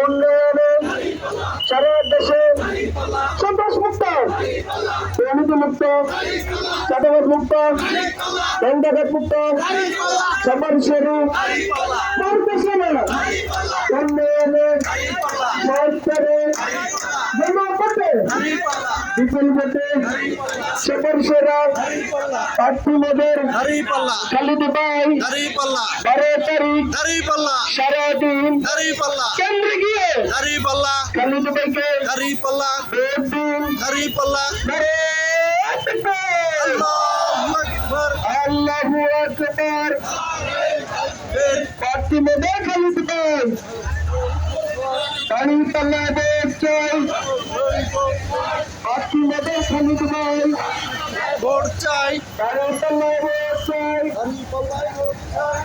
উন্নয়নে সারা দেশে সন্ত্রাস মুক্ত দুর্নীতি মুক্ত চাঁদাবাদ মুক্ত ব্যাংকাঘাত মুক্ত সবার সেরু উন্নয়নে সরকারে জনপথে বিপুল ভোটে সবার সেরা ভাই দাঁড়িয়ে পাল্লা বারো তারিখ সারাদিন কেন্দ্রে গিয়ে ভোট দিন! আল্লাহু আকবার। খালিদ ভাই পানি পাল্লা ভোট চাই প্রার্থী খালিদ ভাই ভোট চাই। আমি পাল্লা ভোট চাই? আমি পাল্লা ভোট চাই?